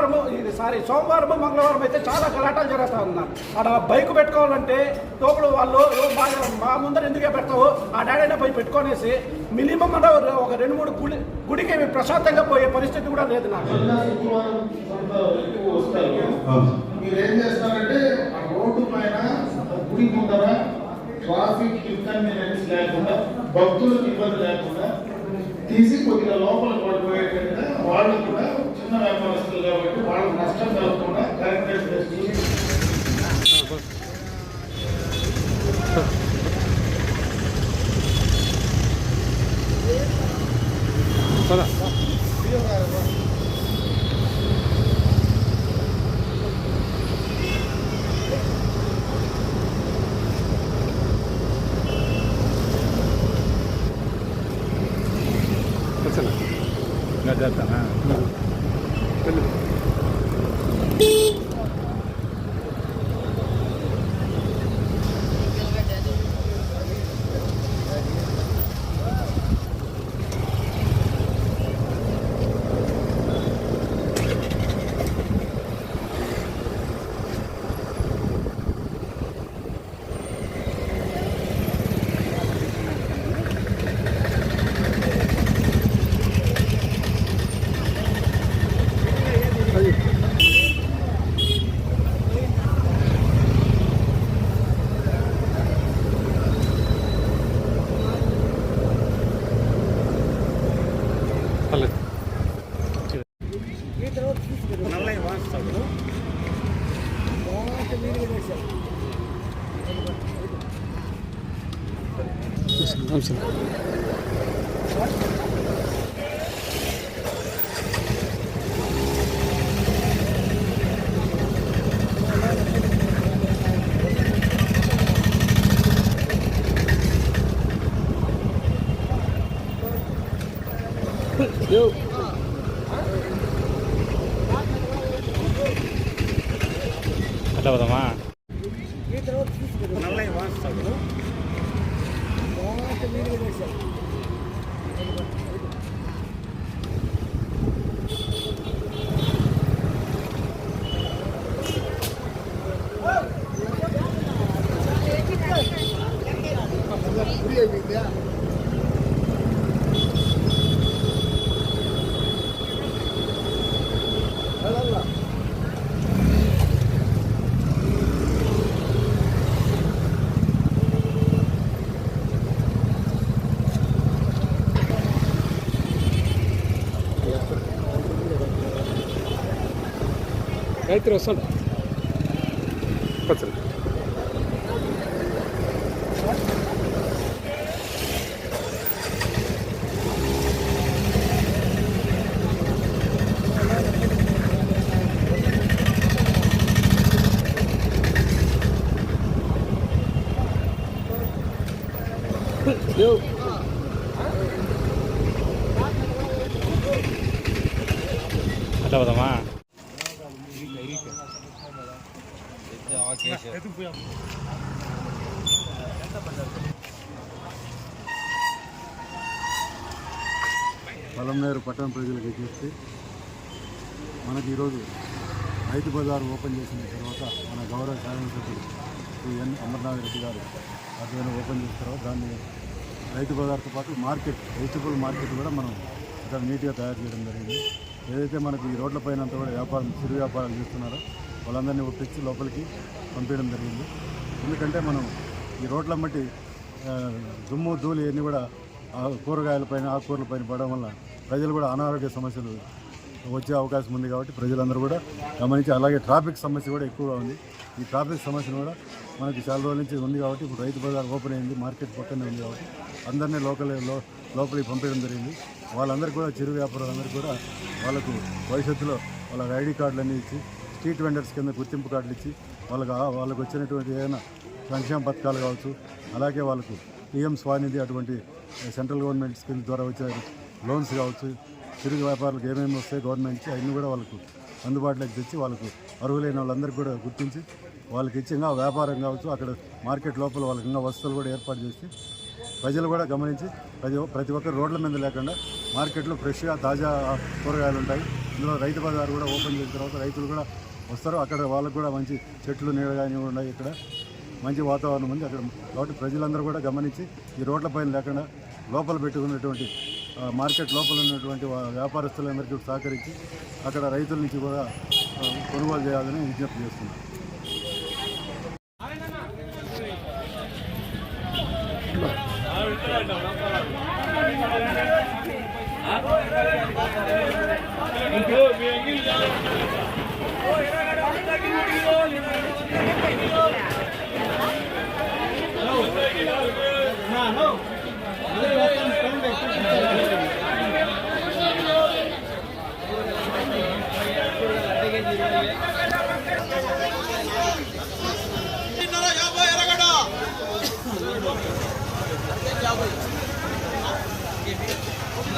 శుక్రవారం ఇది సారీ సోమవారం మంగళవారం అయితే చాలా గలాటాలు జరుగుతూ ఉన్నారు ఆడ బైక్ పెట్టుకోవాలంటే తోపుడు వాళ్ళు మా మా ముందర ఎందుకే పెడతావు? ఆ డాడీనే పోయి పెట్టుకొనేసి మినిమం అంటే ఒక రెండు మూడు గుడి గుడికి ప్రశాంతంగా పోయే పరిస్థితి కూడా లేదు నాకు. మీరు చేస్తారంటే ఆ రోడ్డు పైన గుడి ముందర ట్రాఫిక్ ఇన్కన్వీనియన్స్ లేకుండా భక్తులకు ఇబ్బంది లేకుండా తీసి కొద్దిగా లోపల పడిపోయేటట్టుగా వాళ్ళు కూడా చిన్న వ్యాపారస్తులు కాబట్టి వాళ్ళకి నష్టం కలగకుండా కరెక్ట్ నమస్తే అట్లా పోదామా Thank you. ರೈತರ ಸ್ವಲ್ಪ ಸರ್ அதான் பதமா పొలంనేరు పట్టణ ప్రజలకు చూస్తే మనకి ఈరోజు రైతు బజార్ ఓపెన్ చేసిన తర్వాత మన గౌరవ శాసనసభ్యులు శ్రీ ఎన్. అమర్నాథ్ రెడ్డి గారు ఆధ్వర్యంలో ఓపెన్ చేసిన తర్వాత దాన్ని రైతు బజార్తో పాటు మార్కెట్ వెజిటబుల్ మార్కెట్ కూడా మనం ఇక్కడ నీట్గా తయారు చేయడం జరిగింది. ఏదైతే మనకి ఈ రోడ్ల పైన అంతా కూడా వ్యాపారం చిరు వ్యాపారాలు చేస్తున్నారో వాళ్ళందరినీ ఒప్పించి లోపలికి పంపించడం జరిగింది. ఎందుకంటే మనం ఈ రోడ్ల మట్టి దుమ్ము ధూళి ఇవన్నీ కూడా కూరగాయలపైన ఆకుకూరలపైన పడడం వల్ల ప్రజలు కూడా అనారోగ్య సమస్యలు వచ్చే అవకాశం ఉంది కాబట్టి ప్రజలందరూ కూడా గమనించి అలాగే ట్రాఫిక్ సమస్య కూడా ఎక్కువగా ఉంది. ఈ ట్రాఫిక్ సమస్యను కూడా మనకి చాలా రోజుల నుంచి ఉంది కాబట్టి ఇప్పుడు రైతు బజార్ ఓపెన్ అయింది మార్కెట్ పక్కనే ఉంది కాబట్టి అందరినీ లోకల్ లో- లోపలికి పంపించడం జరిగింది. వాళ్ళందరికీ కూడా చిరు వ్యాపారులందరికీ కూడా వాళ్ళకు భవిష్యత్తులో వాళ్ళకి ఐడి కార్డులన్నీ ఇచ్చి స్ట్రీట్ వెండర్స్ కింద గుర్తింపు కార్డులు ఇచ్చి వాళ్ళకి వాళ్ళకు వాళ్ళకి వచ్చినటువంటి ఏదైనా సంక్షేమ పథకాలు కావచ్చు అలాగే వాళ్ళకు పిఎం స్వానిధి అటువంటి సెంట్రల్ గవర్నమెంట్ స్కీమ్ ద్వారా వచ్చే లోన్స్ కావచ్చు చిరు వ్యాపారులకు ఏమేమి వస్తాయి గవర్నమెంట్ అవన్నీ కూడా వాళ్ళకు అందుబాటులోకి తెచ్చి వాళ్ళకు అర్హులైన వాళ్ళందరికీ కూడా గుర్తించి వాళ్ళకి ఇచ్చి ఇంకా వ్యాపారం కావచ్చు అక్కడ మార్కెట్ లోపల వాళ్ళకి ఇంకా వస్తువులు కూడా ఏర్పాటు చేసి ప్రజలు కూడా గమనించి ప్రతి ప్రతి ఒక్కరు రోడ్ల మీద లేకుండా మార్కెట్లో ఫ్రెష్గా తాజా కూరగాయలు ఉంటాయి. ఇందులో రైతు బజార్ కూడా ఓపెన్ చేసిన తర్వాత రైతులు కూడా వస్తారు అక్కడ వాళ్ళకు కూడా మంచి చెట్లు నీడ కానీ ఉన్నాయి ఇక్కడ. మంచి వాతావరణం ఉంది. అక్కడ కాబట్టి ప్రజలందరూ కూడా గమనించి ఈ రోడ్ల పైన లేకుండా లోపల పెట్టుకున్నటువంటి మార్కెట్ లోపల ఉన్నటువంటి వ్యాపారస్తులందరికీ సహకరించి అక్కడ రైతుల నుంచి కూడా కొనుగోలు చేయాలని విజ్ఞప్తి చేస్తున్నాను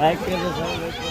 Vai que eles vão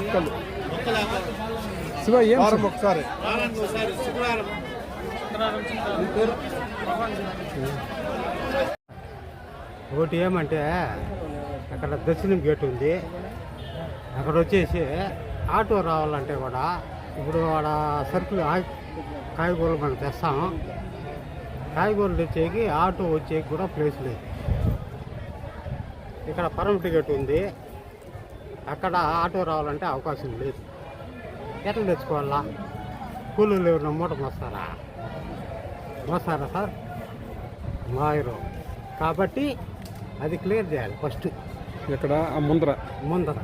ఒక్కలు. శివ ఏం? ఒకసారి. ఒకటి ఏమంటే అక్కడ దర్శనం గేట్ ఉంది. అక్కడ వచ్చేసి ఆటో రావాలంటే కూడా ఇప్పుడు ఆడ సరుకులు కాయగూరలు మనం తెస్తాం కాయగూరలు తెచ్చేకి ఆటో వచ్చేకి కూడా ప్లేస్ లేదు. ఇక్కడ పరమటి గేట్ ఉంది. అక్కడ ఆటో రావాలంటే అవకాశం లేదు. ఎట్లా తెచ్చుకోవాలా? కూలీలు ఎవరిన మూట మోస్తారా? మోస్తారా సార్? మాయరు. కాబట్టి అది క్లియర్ చేయాలి ఫస్ట్. ఇక్కడ ఆ ముందర. ముందర.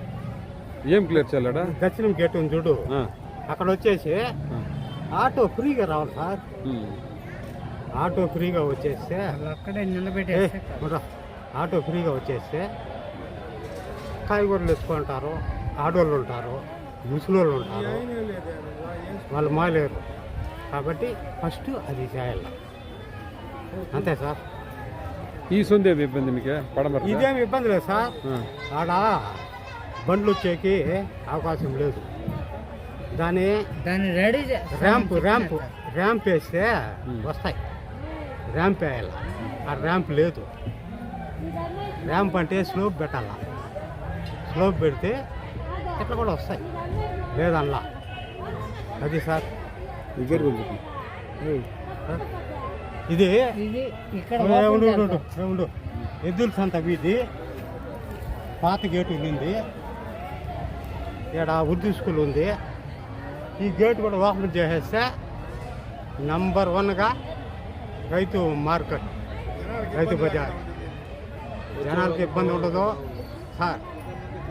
ఏం క్లియర్ చేయాలడా దర్శనం గేట్ ఉంది చూడు. అక్కడ వచ్చేసి. ఆటో ఫ్రీగా రావాలి సార్. ఆటో ఫ్రీగా వచ్చేస్తే అక్కడే ఉండు. ఆటో ఫ్రీగా వచ్చేస్తే కాయగూరలు తెచ్చుకుంటారు ఆడోళ్ళు ఉంటారు ముసలోళ్ళు ఉంటారు వాళ్ళు మాలేరు. కాబట్టి ఫస్ట్ అది చేయాలి. అంతే సార్. ఈ సొంత ఏమి ఇబ్బంది మీకు? పడమర ఇదేమి ఇబ్బంది లేదు సార్. ఆడ బండ్లు వచ్చేకి అవకాశం లేదు. దాని దాన్ని రెడీ ర్యాంప్ ర్యాంప్ ర్యాంప్ వేస్తే వస్తాయి. ర్యాంప్ వేయాలి. ఆ ర్యాంప్ లేదు. ర్యాంప్ అంటే స్లోప్ పెట్టాలా. స్లోప్ పెడితే ఇట్లా కూడా వస్తాయి. లేదల్లా అది సార్. ఇది ఇది. ఇక్కడ ఉండు, ఉండు, ఉండు, ఉండు, ఉండు. ఎద్దుల సంత వీధి. పాత గేటు ఉంది ఇక్కడ ఉర్దూ స్కూల్ ఉంది. ఈ గేట్ కూడా ఓపెన్ చేసేస్తే నంబర్ వన్గా రైతు మార్కెట్ రైతు బజార్. జనాలకు ఇబ్బంది ఉండదు. సార్.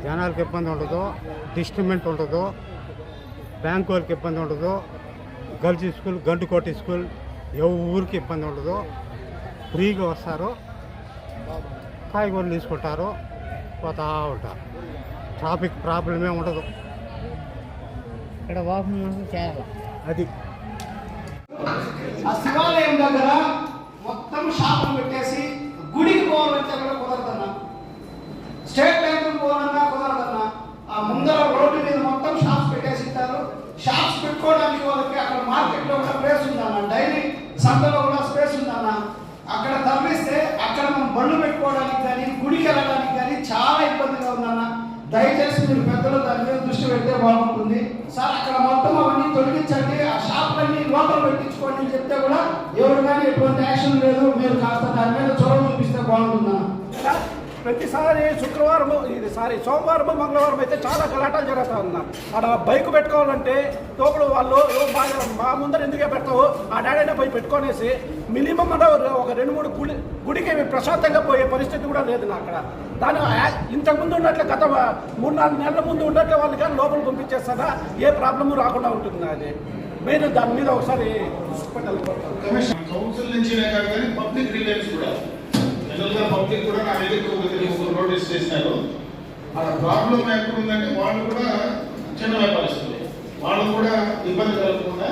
జనాలకు ఇబ్బంది ఉండదు డిస్ట్రిమెంట్ ఉండదు బ్యాంక్ వాళ్ళకి ఇబ్బంది ఉండదు గర్ల్స్ స్కూల్ గంటుకోటి స్కూల్ ఎవరికి ఇబ్బంది ఉండదు. ఫ్రీగా వస్తారు కాయగూరలు తీసుకుంటారు పోతా ఉంటారు. ట్రాఫిక్ ప్రాబ్లమే ఉండదు. ఇక్కడ వాకింగ్ చేయాలి. అది. ఆ శివాలయం దగ్గర మొత్తం షాపులు పెట్టేసి గుడికి పోవాలంటే కూడా కుదరదన్నా స్టేట్ బ్యాంకుకి పోవాలన్నా కుదరదన్నా ఆ ముందర రోడ్డు మీద మొత్తం షాప్స్ పెట్టేసి ఇస్తారు షాప్స్ పెట్టుకోవడానికి వాళ్ళకి అక్కడ మార్కెట్లో కూడా ప్లేస్ ఉందన్న డైలీ సంతలో కూడా స్పేస్ ఉందన్న అక్కడ తరలిస్తే అక్కడ మనం బళ్ళు పెట్టుకోవడానికి కానీ గుడికి వెళ్ళడానికి కానీ చాలా ఇబ్బందిగా ఉందన్న దయచేసి మీరు పెద్దలు దాని మీద దృష్టి పెడితే బాగుంటుంది. సార్ అక్కడ మొత్తం అవన్నీ తొలగించండి. ఆ షాప్లన్నీ లోపల పెట్టించుకోండి అని చెప్తే కూడా ఎవరు కానీ ఎటువంటి యాక్షన్ లేదు. మీరు కాస్త దాని మీద చొరవ చూపిస్తే బాగుంటుందన్న ప్రతిసారి శుక్రవారం ఇది సారీ సోమవారం మంగళవారం అయితే చాలా గలాటాలు జరుగుతూ ఉన్నారు ఆడ బైక్ పెట్టుకోవాలంటే తోపుడు వాళ్ళు మా ముందర ఎందుకే పెడతావు? ఆ డాడీనే పోయి పెట్టుకొనేసి మినిమం అంటే ఒక రెండు మూడు గుడి గుడికి ప్రశాంతంగా పోయే పరిస్థితి కూడా లేదు నా అక్కడ. దాని ఇంతకుముందు ఉన్నట్లు గత మూడు నాలుగు నెలల ముందు ఉన్నట్లు వాళ్ళు కానీ లోపల పంపించేస్తారా? ఏ ప్రాబ్లము రాకుండా ఉంటుంది అది? మీరు దాని మీద ఒకసారి దృష్టి పెట్టాలి కౌన్సిల్ నుంచి పబ్లిక్ రిలేషన్స్ కూడా జనరల్గా పబ్లిక్ కూడా నా దగ్గరికి ఒక నోటీస్ చేసినారు ఆ ప్రాబ్లం ఎక్కడ ఉందంటే వాళ్ళు కూడా చిన్న వ్యాపారస్తులు. వాళ్ళు కూడా ఇబ్బంది కలగకుండా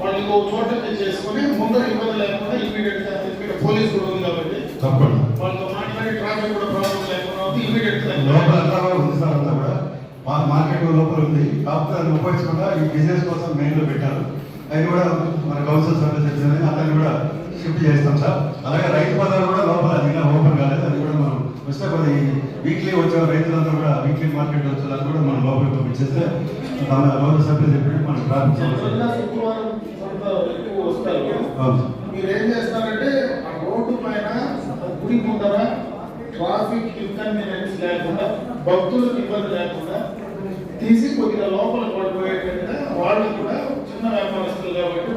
వాళ్ళు ఇంకో చోట చేసుకుని ముందర ఇబ్బంది లేకుండా ఇమీడియట్గా ఇక్కడ పోలీస్ కూడా ఉంది కాబట్టి తప్పండి వాళ్ళతో మాట్లాడి ట్రాఫిక్ కూడా ప్రాబ్లం లేకుండా ఇమీడియట్ లోపల అంతా కూడా ఉంది సార్ అంతా కూడా. మా మార్కెట్ లోపల ఉంది. కాకపోతే అది ఉపయోగించకుండా ఈ బిజినెస్ కోసం మెయిన్లో పెట్టారు. అది కూడా మన కౌన్సిల్ సర్వీసెస్ అని అతన్ని కూడా షిఫ్ట్ చేస్తాం సార్. అలాగే రైతు బజార్ కూడా లోపల ఇంకా ఓపెన్ కాలేదు అది కూడా మనం వస్తే కొద్ది వీక్లీ వచ్చే రైతులంతా కూడా వీక్లీ మార్కెట్ వచ్చేదాన్ని కూడా మనం లోపలికి పంపించేస్తే మన కౌన్సిల్ సర్వీస్ చెప్పి మనం ట్రాఫిక్ మీరు ఏం చేస్తారంటే ఆ రోడ్డు పైన గుడి ముందర ట్రాఫిక్ ఇన్కన్వీనియన్స్ లేకుండా భక్తులకు ఇబ్బంది లేకుండా తీసి కొద్దిగా లోపల పడిపోయేటట్టుగా వాళ్ళు కూడా చిన్న వ్యాపారస్తులు కాబట్టి